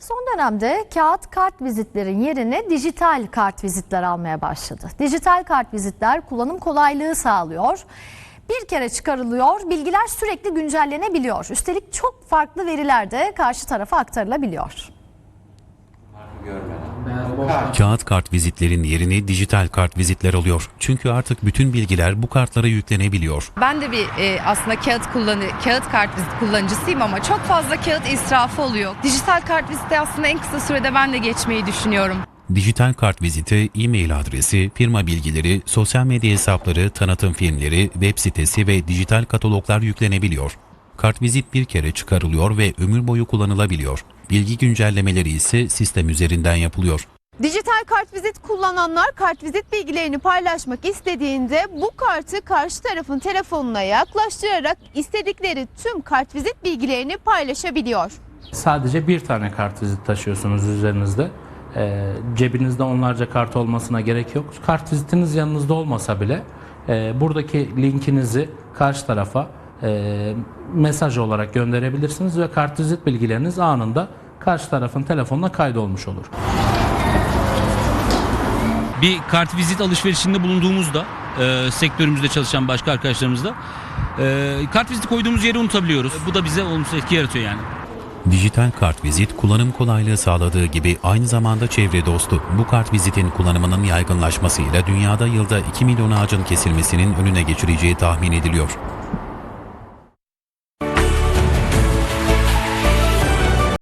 Son dönemde kağıt kart vizitlerin yerine dijital kart vizitler almaya başladı. Dijital kart vizitler kullanım kolaylığı sağlıyor. Bir kere çıkarılıyor, bilgiler sürekli güncellenebiliyor. Üstelik çok farklı veriler de karşı tarafa aktarılabiliyor. Kağıt kart vizitlerin yerini dijital kart vizitler alıyor. Çünkü artık bütün bilgiler bu kartlara yüklenebiliyor. Ben de bir e, aslında kağıt kullanı kağıt kart vizit kullanıcısıyım ama çok fazla kağıt israfı oluyor. Dijital kart vizite aslında en kısa sürede ben de geçmeyi düşünüyorum. Dijital kart vizite, e-mail adresi, firma bilgileri, sosyal medya hesapları, tanıtım filmleri, web sitesi ve dijital kataloglar yüklenebiliyor. Kart vizit bir kere çıkarılıyor ve ömür boyu kullanılabiliyor. Bilgi güncellemeleri ise sistem üzerinden yapılıyor. Dijital kartvizit kullananlar kartvizit bilgilerini paylaşmak istediğinde bu kartı karşı tarafın telefonuna yaklaştırarak istedikleri tüm kartvizit bilgilerini paylaşabiliyor. Sadece bir tane kartvizit taşıyorsunuz üzerinizde. Ee, cebinizde onlarca kart olmasına gerek yok. Kartvizitiniz yanınızda olmasa bile e, buradaki linkinizi karşı tarafa e, mesaj olarak gönderebilirsiniz ve kartvizit bilgileriniz anında karşı tarafın telefonuna kaydolmuş olur. bir kart vizit alışverişinde bulunduğumuzda e, sektörümüzde çalışan başka arkadaşlarımızla e, kart viziti koyduğumuz yeri unutabiliyoruz. Bu da bize olumsuz etki yaratıyor yani. Dijital kart vizit kullanım kolaylığı sağladığı gibi aynı zamanda çevre dostu. Bu kart vizitin kullanımının yaygınlaşmasıyla dünyada yılda 2 milyon ağacın kesilmesinin önüne geçireceği tahmin ediliyor.